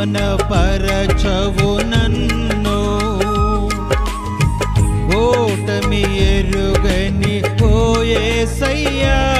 అవమానపరచవు నన్ను. ఓటమి ఎరుగని ఓయేసయ్యా ఓడిపోనివ్వవు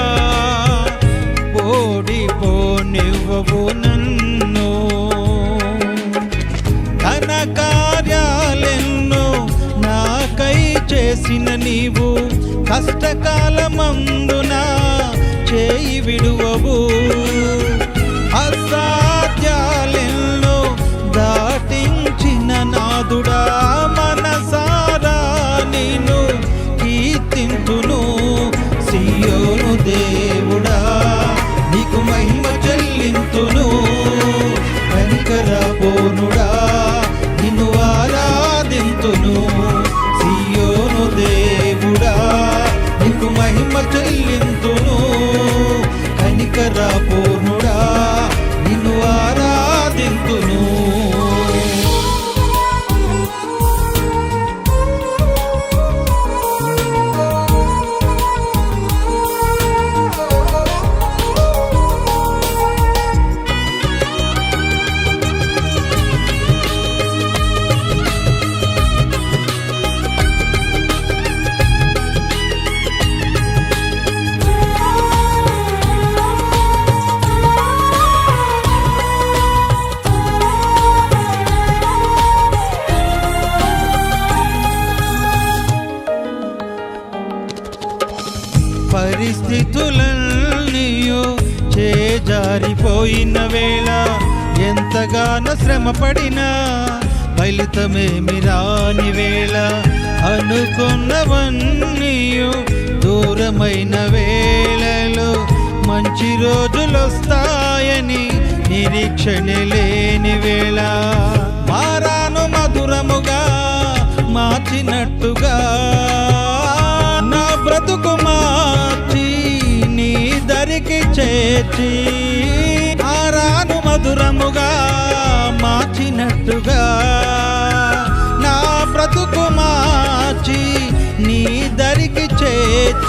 పోయిన వేళ ఎంతగానో శ్రమపడినా ఫలితమేమి రాని వేళ. అనుకున్నవన్నీయో దూరమైన వేళలో మంచి రోజులొస్తాయని నిరీక్షణ లేని వేళ. మారాను మధురముగా మార్చినట్టుగా. నా బ్రతుకు మార్చి నీ దరికి చేర్చి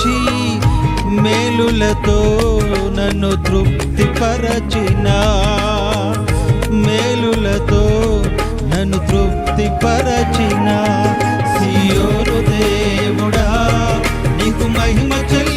చేర్చి మేలులతో నన్ను తృప్తిపరచిన. మేలులతో నన్ను తృప్తిపరచిన. సియోరు దేవుడా నీకు మహిమ చెల్లింతును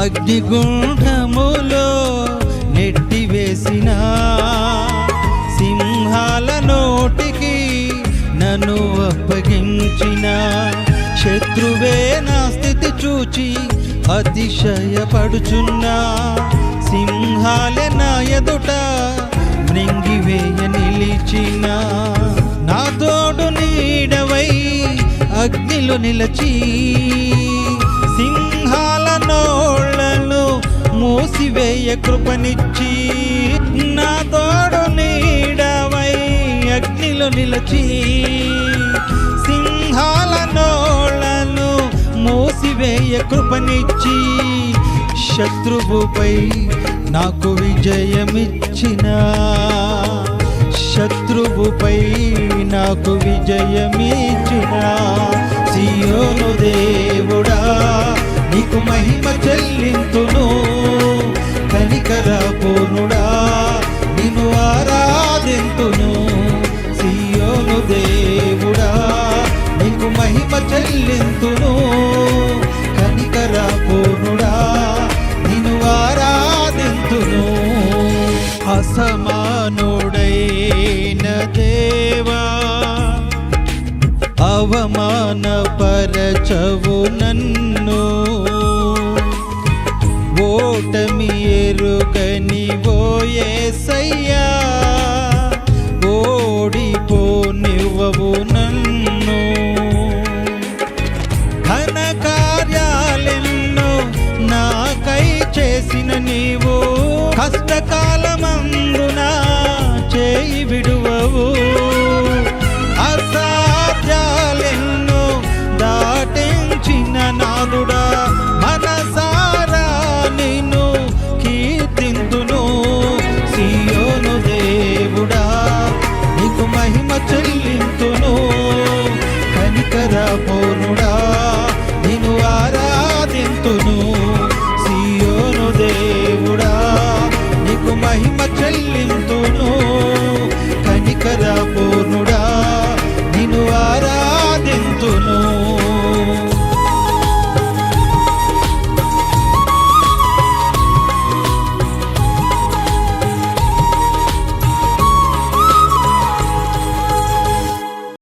అగ్నిగుండములో నెట్టివేసిన సింహాల నోటికి నన్ను అప్పగించిన శత్రువే నా స్థితి చూచి అతిశయపడుచున్నా సింహాలే నా ఎదుట మృంగివేయ నిలిచిన నా తోడు నీడవై అగ్నిలో నిలచి నోళ్ళను మూసివేయ కృపనిచ్చి నా తోడు నీడవై అగ్నిలో నిలచి సింహాల నోళ్ళను మూసివేయ కృపనిచ్చి శత్రువుపై నాకు విజయమిచ్చిన శత్రువుపై నాకు విజయమిచ్చిన సియోను దేవుడా నీకు మహిమ చెల్లింతును. కనికర పూర్ణుడా నిన్ను ఆరాధింతును. సియోను దేవుడా నీకు మహిమ చెల్లింతును. కనికర పూర్ణుడా నిన్ను ఆరాధింతును. అసమానుడైన దేవా అవమానపరచవు నన్ను. ఓటమి ఎరుగని ఓయేసయ్యా ఓడిపోనివ్వవు నన్ను. ఘన కార్యాలెన్నో నాకై చేసిన నీవు కష్టకాలమందున చేయి విడువవు. అసాధ్యాలెన్నో దాటించిన నాదుడా